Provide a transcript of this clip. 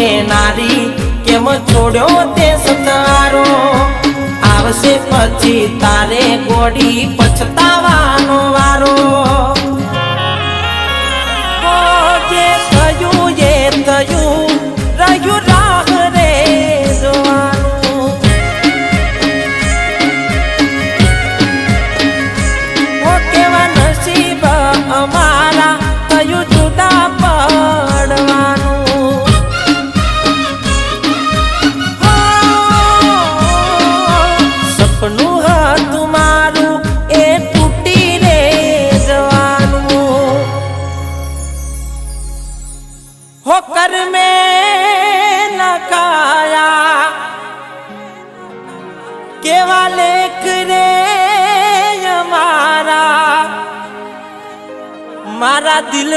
નારી કેમ છોડ્યો તે સતારો? આવશે પછી તારે ગોડી પછતાવાનો વારો. કર મે નકાયા કેવા લેખ રે અમારા મારા દિલ